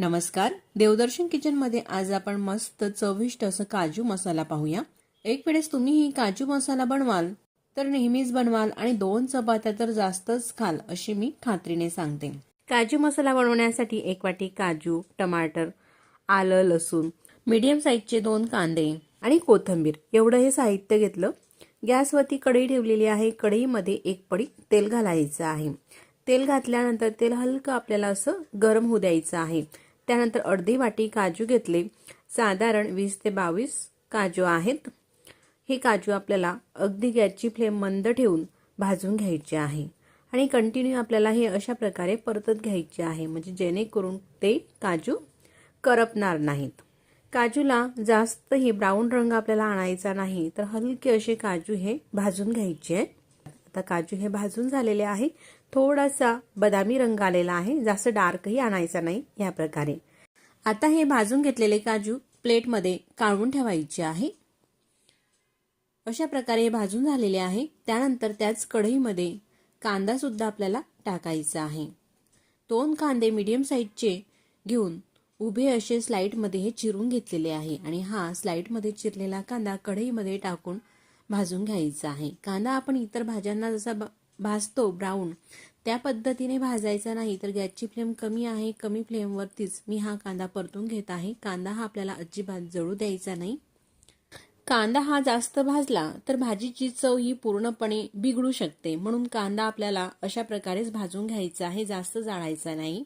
नमस्कार. देवदर्शन किचनमध्ये आज आपण मस्त चविष्ट असं काजू मसाला पाहूया. एक वेळेस तुम्ही ही काजू मसाला बनवाल तर नेहमीच बनवाल आणि दोन चपात्या तर जास्तच खाल अशी मी खात्रीने सांगते. काजू मसाला बनवण्यासाठी एक वाटी काजू टमाटर आलं लसूण मीडियम साईजचे दोन कांदे आणि कोथिंबीर एवढं हे साहित्य घेतलं. गॅसवरती कढई ठेवलेली आहे. कढईमध्ये एक पडी तेल घालायचं आहे. तेल घातल्यानंतर तेल हलकं आपल्याला असं गरम होऊ द्यायचं आहे. त्यानंतर अर्धी वाटी काजू घेतले. साधारण वीस ते बावीस काजू आहेत. हे काजू आपल्याला अगदी गॅसची फ्लेम मंद ठेवून भाजून घ्यायचे आहे. आणि कंटिन्यू आपल्याला हे अशा प्रकारे परतत घ्यायचे आहे. म्हणजे जेणेकरून ते काजू करपणार नाहीत. काजूला जास्तही ब्राऊन रंग आपल्याला आणायचा नाही तर हलके असे काजू हे भाजून घ्यायचे आहे. आता काजू हे भाजून झालेले आहे. थोडासा बदामी रंग आलेला आहे. जास्त डार्कही आणायचा नाही या प्रकारे. आता हे भाजून घेतलेले काजू प्लेटमध्ये काढून ठेवायचे आहे. अशा प्रकारे हे भाजून झालेले आहे. त्यानंतर त्याच कढईमध्ये कांदा सुद्धा आपल्याला टाकायचा आहे. दोन कांदे मीडियम साईजचे घेऊन उभे असे स्लाईडमध्ये हे चिरून घेतलेले आहे. आणि हा स्लाईडमध्ये चिरलेला कांदा कढईमध्ये टाकून भाजून घ्यायचा आहे. कांदा आपण इतर भाज्यांना जसा भाजतो ब्राऊन त्या पद्धतीने भाजायचा नाही तर गॅसची फ्लेम कमी आहे कमी फ्लेमवरतीच मी हा कांदा परतून घेत आहे. कांदा हा आपल्याला अजिबात जळू द्यायचा नाही. कांदा हा जास्त भाजला तर भाजीची चव ही पूर्णपणे बिघडू शकते. म्हणून कांदा आपल्याला अशा प्रकारेच भाजून घ्यायचा आहे जास्त जाळायचा नाही.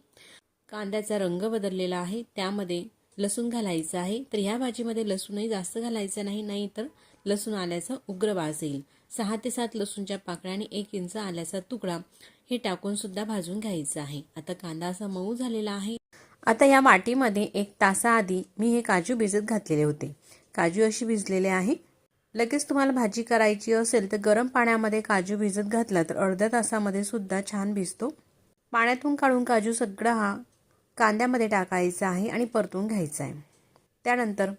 कांद्याचा रंग बदललेला आहे त्यामध्ये लसूण घालायचं आहे. तर ह्या भाजीमध्ये लसूणही जास्त घालायचं नाही नाही तर लसूण आल्याचा उग्र वास येईल. सहा ते सात लसूणच्या पाकळ्या आणि एक इंच आल्याचा तुकडा. हे टाकून सुद्धा भाजून घ्यायचं आहे. आता कांदा असा मऊ झालेला आहे. आता या वाटीमध्ये एक तासाआधी मी हे काजू भिजत घातलेले होते. काजू अशी भिजलेले आहे. लगेच तुम्हाला भाजी करायची असेल तर गरम पाण्यामध्ये काजू भिजत घातला तर अर्ध्या तासामध्ये सुद्धा छान भिजतो. पाण्यातून काढून काजू सगळा हा कांद्यामध्ये टाकायचा आहे आणि परतून घ्यायचा आहे. त्यानंतर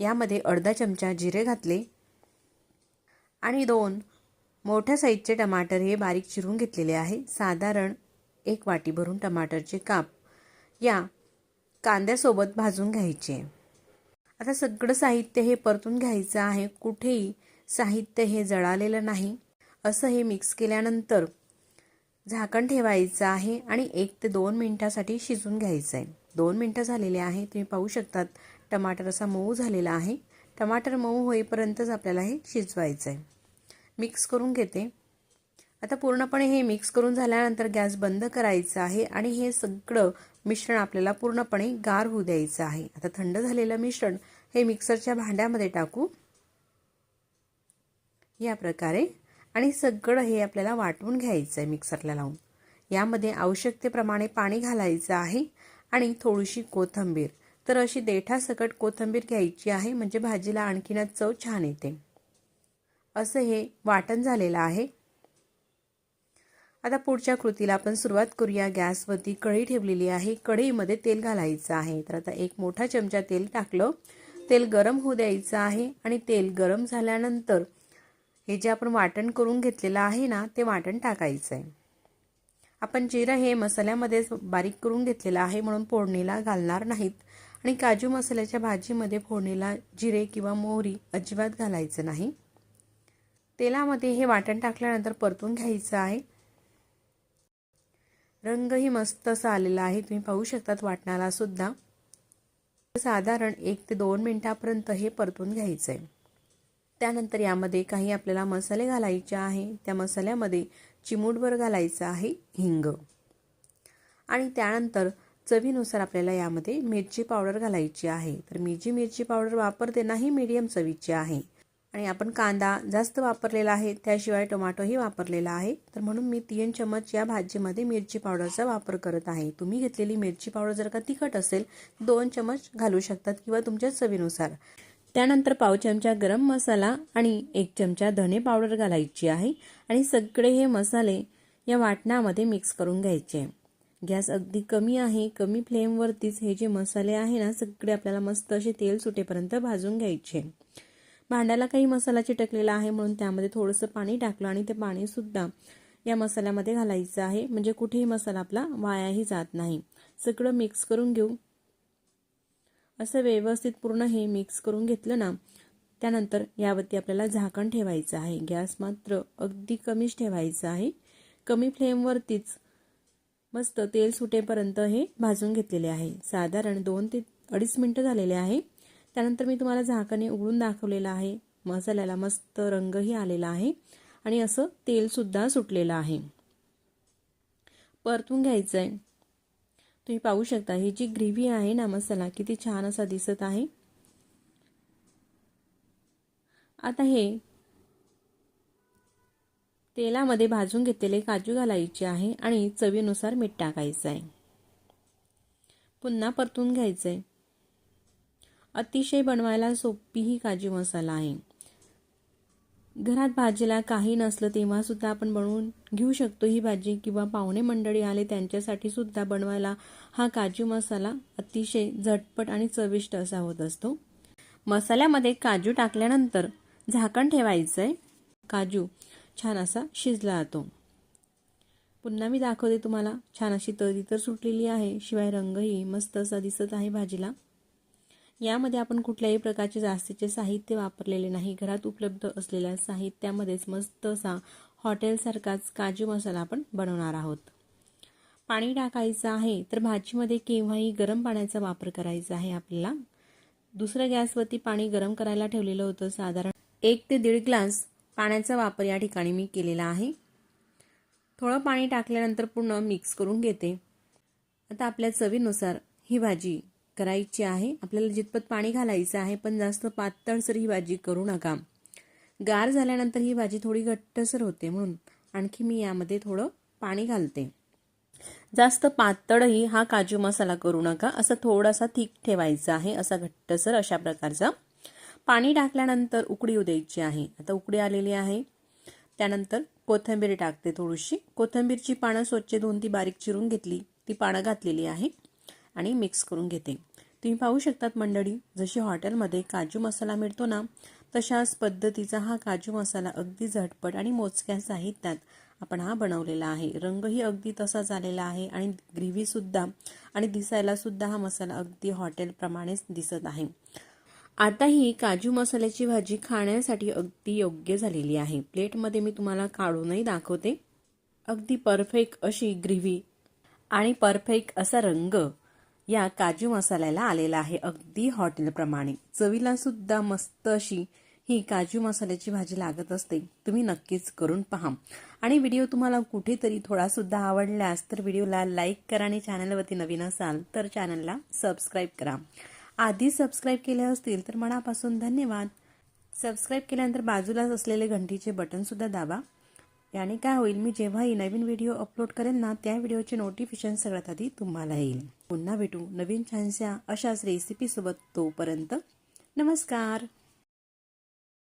यामध्ये अर्धा चमचा जिरे घातले आणि दोन मोठ्या साईजचे टमाटर हे बारीक चिरून घेतलेले आहे. साधारण एक वाटी भरून टमाटरचे काप या कांद्यासोबत भाजून घ्यायचे. आता सगळं साहित्य हे परतून घ्यायचं आहे. कुठेही साहित्य हे जळालेलं नाही. असं हे मिक्स केल्यानंतर झाकण ठेवायचं आहे आणि एक ते दोन मिनटासाठी शिजून घ्यायचं आहे दोन मिनटं झालेले आहे. तुम्ही पाहू शकतात टमाटर असा मऊ झालेला आहे. टमाटर मऊ होईपर्यंतच आपल्याला हे शिजवायचं आहे मिक्स करून घेते. आता पूर्णपणे हे मिक्स करून झाल्यानंतर गॅस बंद करायचा आहे आणि हे सगळं मिश्रण आपल्याला पूर्णपणे गार होऊ द्यायचं आहे. आता थंड झालेलं मिश्रण हे मिक्सरच्या भांड्यामध्ये टाकू. या प्रकारे. आणि सगळं हे आपल्याला वाटून घ्यायचं आहे मिक्सरला लावून. यामध्ये आवश्यकतेप्रमाणे पाणी घालायचं आहे आणि थोडीशी कोथंबीर. तर अशी देठासकट कोथंबीर घ्यायची आहे म्हणजे भाजीला आणखीनच चव छान येते. असं हे वाटण झालेलं आहे. आता पुढच्या कृतीला आपण सुरुवात करूया. गॅसवरती कढई ठेवलेली आहे. कढईमध्ये तेल घालायचं आहे. तर आता एक मोठा चमचा तेल टाकलं. तेल गरम होऊ द्यायचं आहे आणि तेल गरम झाल्यानंतर हे जे आपण वाटण करून घेतलेलं आहे ना ते वाटण टाकायचं आहे. आपण जिरं हे मसाल्यामध्येच बारीक करून घेतलेलं आहे म्हणून फोडणीला घालणार नाहीत. आणि काजू मसाल्याच्या भाजीमध्ये फोडणीला जिरे किंवा मोहरी अजिबात घालायचं नाही. तेलामध्ये हे वाटण टाकल्यानंतर परतून घ्यायचं आहे. रंगही मस्त असा आलेला आहे. तुम्ही पाहू शकतात वाटणाला सुद्धा. साधारण एक ते दोन मिनटापर्यंत हे परतून घ्यायचं आहे त्यानंतर यामध्ये काही आपल्याला मसाले घालायचे आहे. त्या मसाल्यामध्ये चिमूटभर घालायचं आहे हिंग. आणि त्यानंतर चवीनुसार आपल्याला यामध्ये मिरची पावडर घालायची आहे. तर मी जी मिरची पावडर वापरते नाही मीडियम चवीची आहे. आणि आपण कांदा जास्त वापरलेला आहे त्याशिवाय टोमॅटोही वापरलेला आहे. तर म्हणून मी तीन चमच या भाजीमध्ये मिरची पावडरचा वापर करत आहे. तुम्ही घेतलेली मिरची पावडर जर का तिखट असेल दोन चमच घालू शकतात किंवा तुमच्या चवीनुसार. त्यानंतर पाव चमचा गरम मसाला आणि एक चमचा धने पावडर घालायची आहे आणि सगळे हे मसाले या वाटणामध्ये मिक्स करून घ्यायचे. गॅस अगदी कमी आहे कमी फ्लेमवरतीच हे जे मसाले आहे ना सगळे आपल्याला मस्त असे तेल सुटेपर्यंत भाजून घ्यायचे. भांड्याला काही मसाला चिटकलेला आहे म्हणून त्यामध्ये थोडंसं पाणी टाकलं आणि ते पाणीसुद्धा या मसाल्यामध्ये घालायचं आहे. म्हणजे कुठेही मसाला आपला वायाही जात नाही. सगळं मिक्स करून घेऊ. असं व्यवस्थित पूर्ण हे मिक्स करून घेतलं ना त्यानंतर यावरती आपल्याला झाकण ठेवायचं आहे. गॅस मात्र अगदी कमीच ठेवायचं आहे. कमी फ्लेमवरतीच मस्त तेल सुटेपर्यंत हे भाजून घेतलेले आहे. साधारण दोन ते अडीच मिनटं झालेले आहे. त्यानंतर मी तुम्हाला झाकणे उघडून दाखवलेलं आहे. मसाल्याला मस्त रंगही आलेला आहे. आणि असं तेलसुद्धा सुटलेलं आहे. परतून घ्यायचं आहे तुम्ही पाहू शकता ही जी ग्रेव्ही आहे ना मसाला किती छान असा दिसत आहे. आता हे तेलामध्ये भाजून घेतलेले काजू घालायचे आहे आणि चवीनुसार मीठ टाकायचं आहे पुन्हा परतून घ्यायचं आहे अतिशय बनवायला सोपी ही काजू मसाला आहे. घरात भाजीला काही नसलं तेव्हा सुद्धा आपण बनवून घेऊ शकतो ही भाजी किंवा पाहुणे मंडळी आले त्यांच्यासाठी सुद्धा बनवायला हा काजू मसाला अतिशय झटपट आणि चविष्ट असा होत असतो. मसाल्यामध्ये काजू टाकल्यानंतर झाकण ठेवायचं आहे काजू छान असा शिजला जातो. पुन्हा मी दाखवते तुम्हाला छान अशी तरी तर सुटलेली आहे. शिवाय रंगही मस्त असा दिसत आहे भाजीला. यामध्ये आपण कुठल्याही प्रकारचे जास्तीचे साहित्य वापरलेले नाही. घरात उपलब्ध असलेल्या साहित्यामध्येच मस्त असा हॉटेलसारखाच काजू मसाला आपण बनवणार आहोत. पाणी टाकायचं आहे तर भाजीमध्ये केव्हाही गरम पाण्याचा वापर करायचा आहे आपल्याला. दुसऱ्या गॅसवरती पाणी गरम करायला ठेवलेलं होतं. साधारण एक ते दीड ग्लास पाण्याचा वापर या ठिकाणी मी केलेला आहे. थोडं पाणी टाकल्यानंतर पूर्ण मिक्स करून घेते. आता आपल्या चवीनुसार ही भाजी करायची आहे. आपल्याला जितपत पाणी घालायचं आहे पण जास्त पातळसर ही भाजी करू नका. गार झाल्यानंतर ही भाजी थोडी घट्टसर होते म्हणून आणखी मी यामध्ये थोडं पाणी घालते. जास्त पातळही हा काजू मसाला करू नका. असं थोडासा थिक ठेवायचा आहे. असा घट्टसर अशा प्रकारचा. पाणी टाकल्यानंतर उकडी येऊ द्यायची आहे. आता उकडी आलेली आहे. त्यानंतर कोथिंबीर टाकते थोडीशी. कोथिंबीरची पानं स्वच्छ धुवून ती बारीक चिरून घेतली. ती पानं घातलेली आहे. आणि मिक्स करून घेते. तुम्ही पाहू शकतात मंडळी जशी हॉटेलमध्ये काजू मसाला मिळतो ना तशाच पद्धतीचा हा काजू मसाला अगदी झटपट आणि मोजक्या साहित्यात आपण हा बनवलेला आहे. रंगही अगदी तसाच आलेला आहे आणि ग्रेव्हीसुद्धा आणि दिसायला सुद्धा हा मसाला अगदी हॉटेलप्रमाणेच दिसत आहे. आता ही काजू मसाल्याची भाजी खाण्यासाठी अगदी योग्य झालेली आहे. प्लेटमध्ये मी तुम्हाला काढूनही दाखवते. अगदी परफेक्ट अशी ग्रेव्ही आणि परफेक्ट असा रंग या काजू मसाल्याला आलेला आहे अगदी हॉटेलप्रमाणे. चवीला सुद्धा मस्त अशी ही काजू मसाल्याची भाजी लागत असते. तुम्ही नक्कीच करून पहा. आणि व्हिडिओ तुम्हाला कुठेतरी थोडासुद्धा आवडल्यास तर व्हिडिओला लाईक करा आणि चॅनलवरती नवीन असाल तर चॅनलला सबस्क्राईब करा. आधी सबस्क्राईब केले असतील तर मनापासून धन्यवाद. सबस्क्राईब केल्यानंतर बाजूलाच असलेले घंटीचे बटनसुद्धा दाबा. याने काय होईल मी जेव्हाही नवीन व्हिडिओ अपलोड करेन ना त्या व्हिडिओचे नोटिफिकेशन सगळ्यात आधी तुम्हाला येईल. पुन्हा भेटू नवीन छानशा अशाच रेसिपीसोबत तोपर्यंत. नमस्कार!